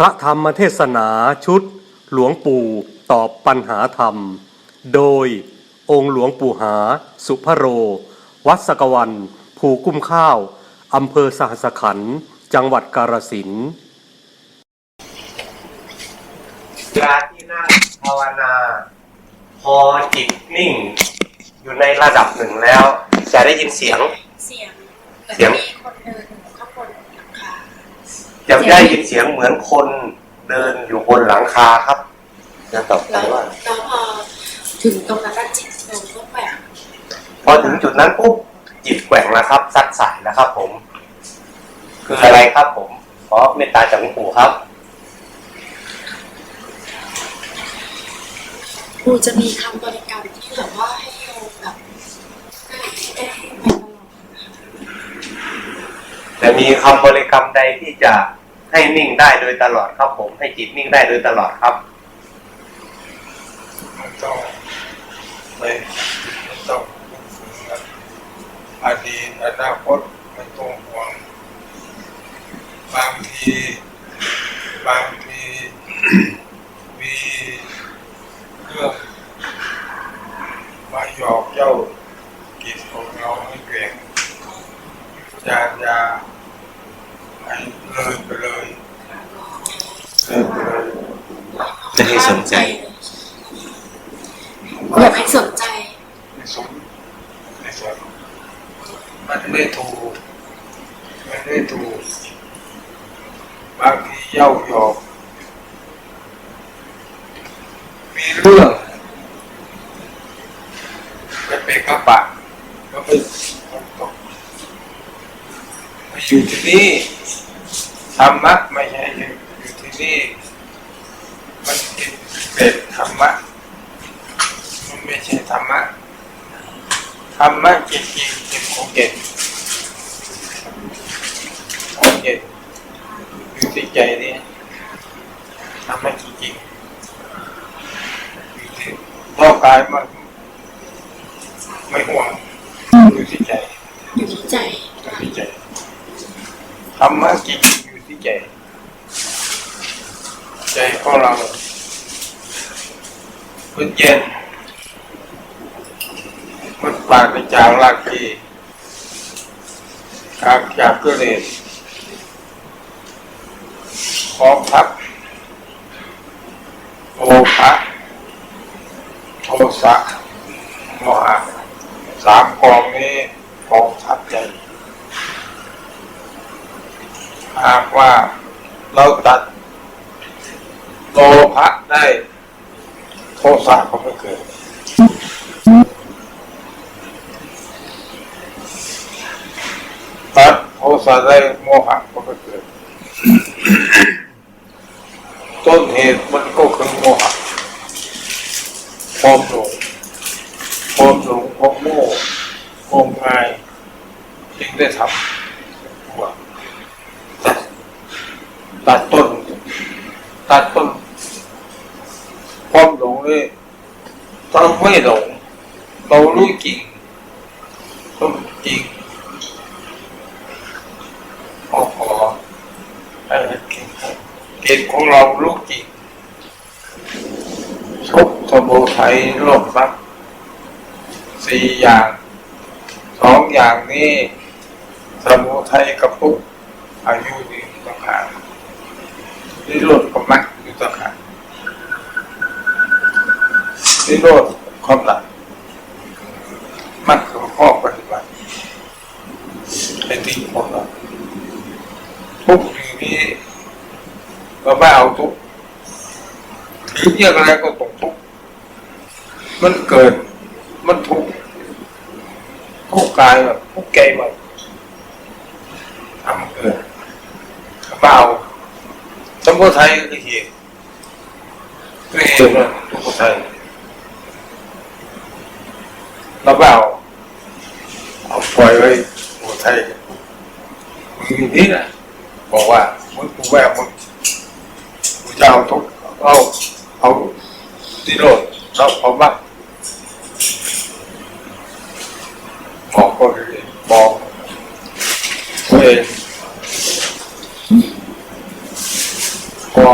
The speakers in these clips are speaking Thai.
พระธรรมเทศนาชุด หลวงปู่ตอบปัญหาธรรม โดยองค์หลวงปู่หา สุพโร วัดสกวัน ภูกุ้มข้าวอำเภอสหสขันธ์จังหวัดกาฬสินธุ์เวลาที่นั่งภาวนา พอจิตนิ่ง อยู่ในระดับหนึ่งแล้ว จะได้ยินเสียง เสียงเสียงมีคนเดินอยู่ข้างบนหลังคา จะได้ยินเสียงเหมือนคนเดินอยู่บนหลังคาครับจะตอบไปแล้วว่าแล้วพอถึงตรงนั้นแล้วจิตเราก็แบบพอถึงจุดนั้นปุ๊บจิตแกว่งแล้วครับซัดสายแล้วครับ ผม คืออะไรครับผมขอเมตตาจากหลวงปู่ครับครูจะมีคำบริกรรมที่แบบว่าให้เราแบบให้ให้ให้ไปตลอดนะคะแต่มีคำบริกรรมใดที่จะ ให้นิ่งได้โดยตลอดครับผม ให้จิตนิ่งได้โดยตลอดครับไม่ต้องไม่ต้องนึกถึงอดีตอนาคตไม่ต้องห่วงบางทีบางที มีเรื่องมาหยอกเย้ากิจของเราให้เก่งอย่าอย่าให้เลยไปเลยเลยไปเลย จะให้สนใจอยากให้สนใจในสนในสนมันไม่ถูกมันไม่ถูกบางทีเย้าหยอกมีเรื่องไปเป็นกระบะก็ไปตกมาอยู่ที่นี่ธรรมะไม่ใช่อยู่ที่นี่ มันเป็นธรรมะ มันไม่ใช่ธรรมะ ธรรมะจริงๆเป็นของเย็นของเย็นอยู่ที่ใจนี่ธรรมะจริงๆอยู่ที่ร่างกายมันไม่ห่วงอยู่ที่ใจอยู่ที่ใจอยู่ที่ใจธรรมะจริงๆอยู่ที่ใจ ใจของเรามันเย็นมัน ปราศจากราคีจากจากกิเลสของทัพโอภะโทสะโมหะสามกองนี้กองทัพใจหากว่าเราตัดโลภะได้โทสะก็ไม่เกิด โทสะได้โมหะก็ไม่เกิดต้นเหตุมันก็คือโมหะความหลงความหลงความโง่ความงายจึงได้ทำว่าตัดตัดต้น ตัดต้น ความหลงนี่เราไม่หลงเรารู้จริงต้องจริง ขอขอ ให้เก่งเกณฑ์ของเราลูกจริงทุกสมุทัยโลกรักสี่อย่างสองอย่างนี้สมุทัยกับทุกอายุยืนต่างหากนิโรธกับมรรคอยู่ต่างหากนิโรธความหลังมรรคคือข้อปฏิบัติเป็นที่ของเรา ทุกสิ่งนี้ เราไม่เอาทุกถึงอย่างไรก็ต้องทุกข์มันเกิด มันทุกข์ทุกข์กายแบบทุกข์ใจแบบทำเกิดเบาสมุทัยคือเหตุคือเหตุนะสมุทัยเราไม่าเอาปล่อยไว้สมุทัยนี่นะบอกว่ามึงกูแม่มึง จะเอาทุกเอาเอาที่โลดเราเอาบ้างบอกก็เลยบอกตัวเองพอ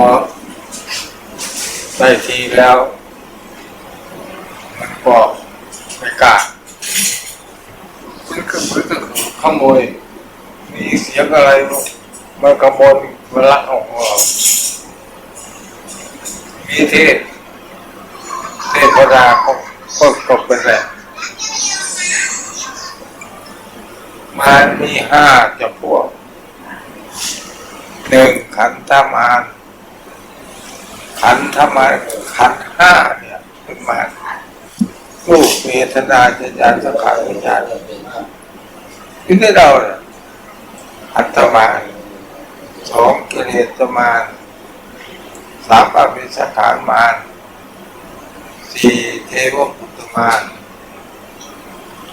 ได้ทีแล้ว มันก็ไม่กล้ามันคือมันคือขโมยมีเสียงอะไรมันขโมยมันลักของเรา มีเทศเทพดาก็ก็ก็เป็นแหละมันมีห้าจำพวกหนึ่งขันธมารขันธมารขันห้าเนี่ยเป็นมารูปเวทนาจิตญาณสังขารวิญญาณที่ได้เราเนี่ยขันธมารสองกิเลสมาร สามอวิสังขารมารสี่เทวปุตมาร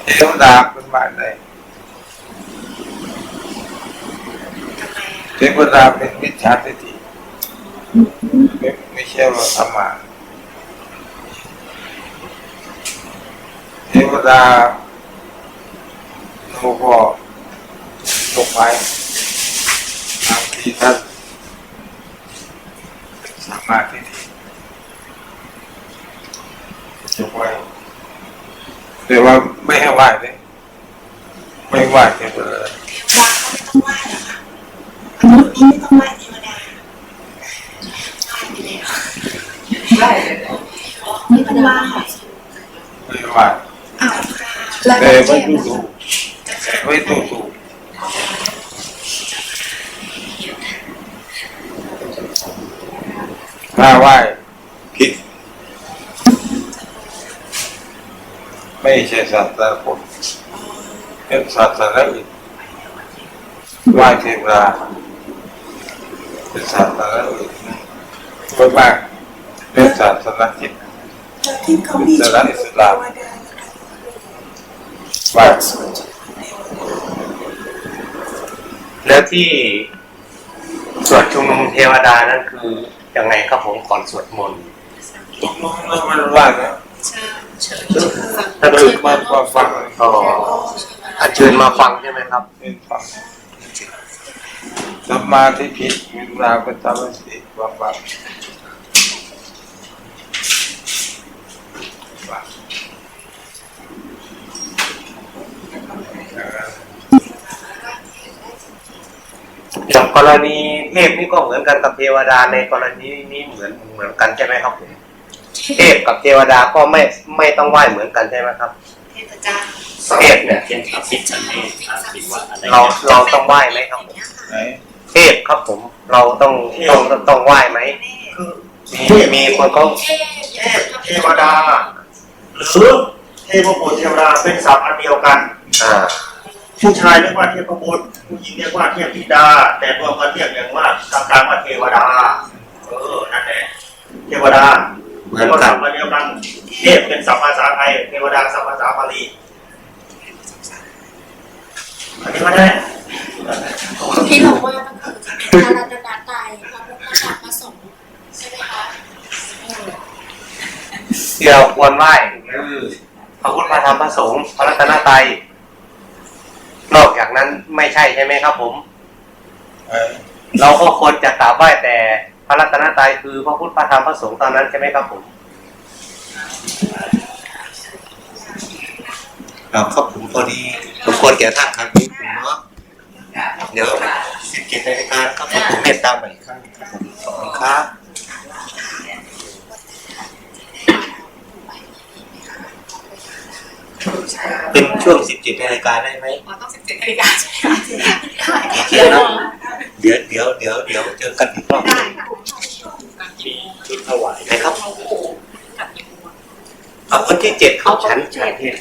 เทวดาเป็นมารใดเทวดาเป็นมิจฉาทิฏฐิไม่ใช่ว่าธรรมะเทวดาโลกก็ตกไปบางทีท่านสามารถที่จะไหว แต่ว่าไม่ให้ไหวเลยไม่ไหวเทวดาเทวดาเขาไม่ต้องไหว้เหรอคะมนุษย์นี่ไม่ต้องไหว้เทวดาไหว้ไปแล้วไม่ต้องไหว้ไม่ไหวอ้าวแล้วแต่ก็ไม่เทดูพถูกไม่ดูถูถ้าไหวผิด ไม่ใช่ศาสนาพุทธเป็นศาสนาอื่นไหวเทวดาเป็นศาสนาอื่นโดยมากเป็นศาสนาจิตที่เขามีศาสนาอิสลามไหวแล้วที่สวดชุมนุมเทวดานั่นคือยังไงครับผมก่อนสวดมนต์ตกลงแล้วมันว่าเนี่ย ถ้าคือมามาฟังก็อัญเชิญมาฟังใช่ไหมครับเป็นฟังสมาธิผิดวิญญาณเป็นธรรมสติฟังฟังฟังอย่างกรณีเทพนี่ก็เหมือนกันกับเทวดาในกรณีนี้เหมือนเหมือนกันใช่ไหมครับผม เทพกับเทวดาก็ไม่ไม่ต้องไหว้เหมือนกันใช่ไหมครับ เทพเจ้าเทพเนี่ยเช่นพระพิษณุพระศิวะอะไรเราเราต้องไหว้ไหมครับผมไหนเทพครับผม เราต้องต้องต้องไหว้ไหมมีมีคนเขาเทพเทพเทวดาหรือเทพบุตรเทวดาเป็นศัพท์อันเดียวกัน อ่า ผู้ชายเรียกว่าเทพบุตรผู้หญิงเรียกว่าเทพธิดา แต่รวมกันเรียกอย่างว่ากลางๆว่าเทวดา เออนั่นแหละเทวดาเห มือนก็กัศันพท์อันเดียวกันเทพเป็นศัพท์ภาษาไทยเทวดาศัพท์ภาษาบาลีอันนี้ก็ได้ที่เราว่าก็คือจะเป็นอารัตนาตายพระพุทธศาสนาสงฆ์ใช่ไหมคะที่เราควรไหว้คือพระพุทธพระธรรมพระสงฆ์พระรัตนตรัยนอกจากนั้นไม่ใช่ใช่ไหมครับผมไหนเราก็ควรจะกราบไหว้แต่ พระรัตนตรัยคือพระพุทธพระธรรมพระสงฆ์ตอนนั้นใช่ไหมครับผมครับครับผมพอดีผมควรแก่ท่านครับผมเนาะเดี๋ยวสิบเจ็ดนาฬิกาครับผมเมตตาใหม่ครั้งครับผมขอบคุณครับเป็น ช่วงสิบเจ็ดนาฬิกาได้ไหมอ๋อต้องสิบเจ็ดนาฬิกาใช่ไหมคะโอเคครับเดี๋ยวเดี๋ยวเดี๋ยวเดี๋ยวเจอกันอีกรอบได้ค่ะมีชุดถวายนะครับเอาวันที่เจ็ดเขาฉันฉันเจ็ด